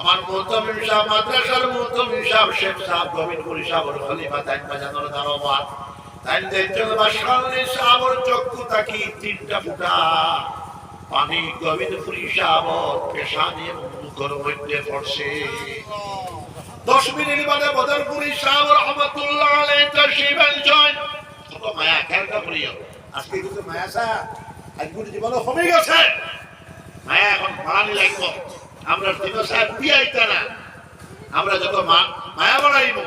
আমার মোহতমিম সাহেব মাদ্রাসার মোহতমিম সাহেব শেখ সাহেব গোবিন্দপুরি সাহেবর খলিফা তাইন বাজানোর তাইন দেখছেন বাসানি সাহেবর চক্ষু তাকি তিনটা ফুটা। পানি গোবিন্দপুরি সাহেবর পেশানি এবং মুখের মধ্যে পড়ছে। দশ মিনিট বাদে বদরপুরি সাহেব রহমতুল্লাহ আলাইহি তশরিফ আনছেন কত মায়া করিও আজকে কিন্তু মায়া সাহেব আজগুলি জীবনে গেছে। মায়া এখন বাড়ানি লাগবো। আমরা দিন সাহেব পিয়াইতে না আমরা যত মায়া বাড়াইব,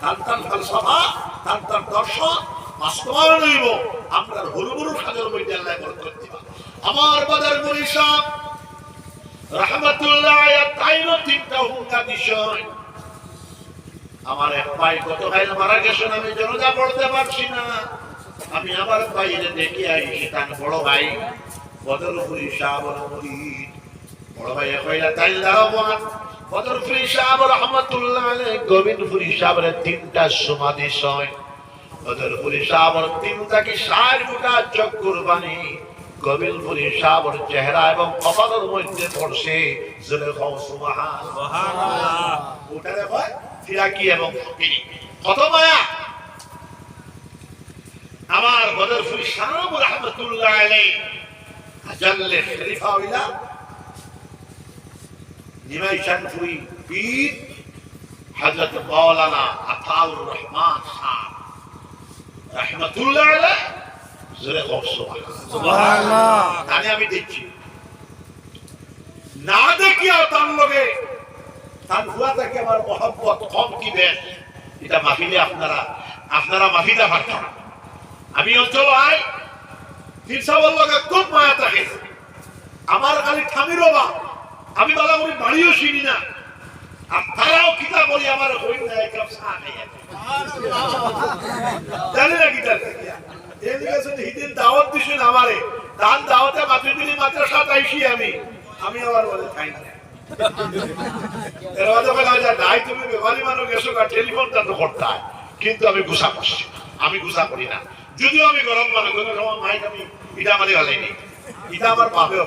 তার তার ফলসফা, তার তার দর্শন বাস্তবায়ন হইব, আমরা হুরুবুরু সাজর মধ্যে আল্লাহ বরকত দিবা। আমার বাজার গুরি সাহেব, রহমতুল্লাহ তাইনো তিনটা হুঙ্গা বিষয়। আমার এক ভাই কত ভাই মারা গেছেন, আমি জনজা পড়তে পারছি না। আমি আমার বাইরে দেখে আইছি তার বড় ভাই বদরপুরি সাহেব মুরিদ বড় ভাই কইলা তাই দারোয়ান বদরপুরি সাহেব রহমতুল্লাহ আলাইহি গোবিন্দপুরি সাহেবের তিনটা সমাধি সয় বদরপুরি সাহেবের তিনটা ষাট ফুটা চোখ কুরবানি গোবিন্দপুরি সাহেবের চেহারা এবং কপালের মধ্যে পড়ছে জোরে খাও সুবহান ওটারে ফিরাকি এবং ফকিরি। কত মায়া? আমার বদরপুরি সাহেব রহমতুল্লাহ আলাইহি আজাল্লে শরীফা হইলা নিমাই শানফুই পীর হযরত মাওলানা আতাউর রহমান সাহেব রহমতুল্লাহ আলাইহি জোরে কও সুবহানাল্লাহ। তাহলে আমি দেখছি। না দেখিয়াও তার লগে তার হুয়া থেকে আমার মহব্বত কম কি বেশ? এটা মাহিলে আপনারা আপনারা মাহিদা পারতাম আমি অঞ্চল আই তিরসাবল লগে খুব মায়া থাকে। আমার খালি ঠামিরও বা আমি বালামুড়ি বাড়িও চিনি না। আর তারাও কিতাব বলি, আমার হই না এক কাপ চা খাইয়া জানি না কিতাব এদিকে হিদিন দাওয়াত দিছেন আমারে। তার দাওয়াতে মাতৃদিনী মাদ্রাসা আইসি আমি। আমি আবার বলে খাই না। নাই করতে কিন্তু আমি গুসা করছি। আমি গুসা করি না। যদিও আমি গরম মানুষ কোনো আমি, এটা আমাদের ভালোই এটা আমার বাপেও।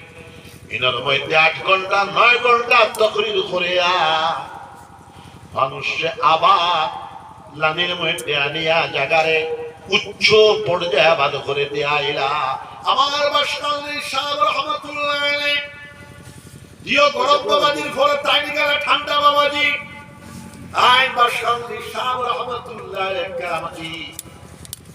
ইনার মধ্যে আট ঘণ্টা, নয় ঘণ্টা তকরির করিয়া মানুষে আবার লানির মধ্যে আনিয়া জাগারে উচ্চ পর্যায়ে আবাদ করে দিয়ে আইলা। আমার বাসকালী সাহেব রহমতুল্লাহ জিও গরম বাবাজির ফলে তাই গেলে ঠান্ডা বাবাজি। আইন বাসকালী সাহেব রহমতুল্লাহ কামাজি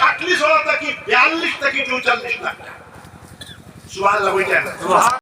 যেরকম সুবহানাল্লাহ। এক খাটলি চলা থাকি বিয়াল্লিশ থেকে চৌচল্লিশ লাখ টাকা সুবহানাল্লাহ বুঝলেন